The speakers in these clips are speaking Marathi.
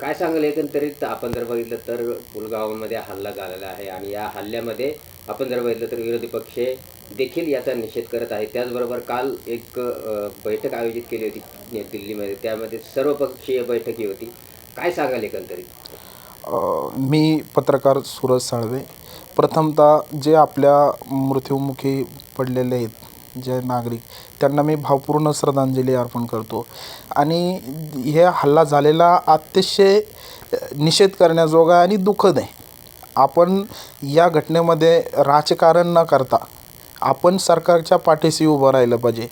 काय सांगाल एकंदरीत? आपण जर बघितलं तर पुलगावामध्ये हल्ला झालेला आहे आणि या हल्ल्यामध्ये आपण जर बघितलं तर विरोधी पक्ष देखील याचा निषेध करत आहे त्याचबरोबर काल एक बैठक आयोजित केली होती दिल्लीमध्ये. त्यामध्ये सर्वपक्षीय बैठकी होती. काय सांगाल एकंदरीत? तरी मी पत्रकार सूरज साळवे. प्रथमतः जे आपल्या मृत्युमुखी पडलेले आहेत जे नागरिक. त्यांना मी भावपूर्ण श्रद्धांजली अर्पण करतो. आणि हे हल्ला झालेला अतिशय निषेध करण्याजोगा आणि दुःखद आहे. आपण या घटनेमध्ये राजकारण न करता आपण सरकारच्या पाठीशी उभं राहिलं पाहिजे.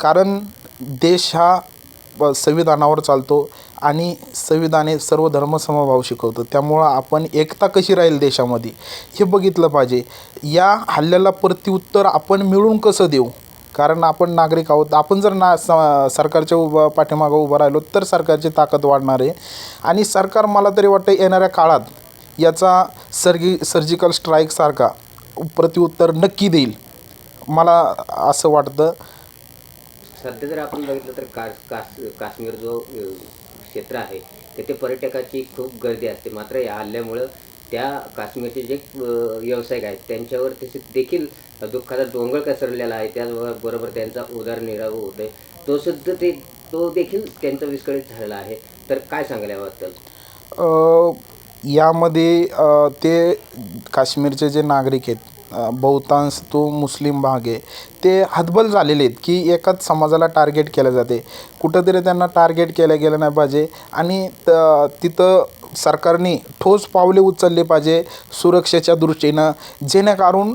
कारण देश हा संविधानावर चालतो. आणि संविधान हे सर्व धर्मसमभाव शिकवतं. त्यामुळं आपण एकता कशी राहील देशामध्ये हे बघितलं पाहिजे. या हल्ल्याला प्रत्युत्तर आपण मिळून कसं देऊ? कारण आपण नागरिक आहोत. आपण जर ना स सरकारच्या उभं पाठीमागं उभं राहिलो तर सरकारची ताकद वाढणार आहे. आणि सरकार मला तरी वाटतं येणाऱ्या काळात याचा सर्गी सर्जिकल स्ट्राईकसारखा प्रत्युत्तर नक्की देईल. मला असं वाटतं. सध्या जर आपण बघितलं तर का काश्मीर जो क्षेत्र आहे. तेथे पर्यटकाची खूप गर्दी असते. मात्र या हल्ल्यामुळं त्या काश्मीरचे जे व्यावसायिक आहेत त्यांच्यावर तसे देखील दुःखाचा डोंगर कसरलेला आहे. त्याचबरोबर त्यांचा उदरनिर्वाह होतोय. तो सुद्धा ते तो देखील त्यांचा विस्कळीत झालेला आहे. तर काय सांगल्याबद्दल यामध्ये ते काश्मीरचे जे नागरिक आहेत बहुतांश तो मुस्लिम भाग आहे. ते हतबल झालेले आहेत की एकाच समाजाला टार्गेट केलं जाते. कुठंतरी त्यांना टार्गेट केलं गेलं नाही पाहिजे आणि त तिथं सरकारने ठोस पावले उचलले पाहिजे सुरक्षेच्या दृष्टीनं. जेणेकरून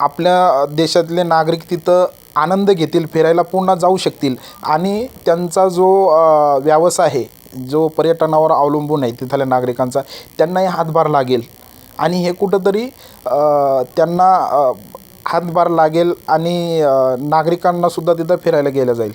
आपल्या देशातले नागरिक तिथं आनंद घेतील फिरायला पुन्हा जाऊ शकतील आणि त्यांचा जो व्यवसाय आहे जो पर्यटनावर अवलंबून आहे तिथल्या नागरिकांचा त्यांनाही हातभार लागेल. आणि हे कुठंतरी त्यांना हातभार लागेल आणि नागरिकांनासुद्धा तिथं फिरायला गेलं जाईल.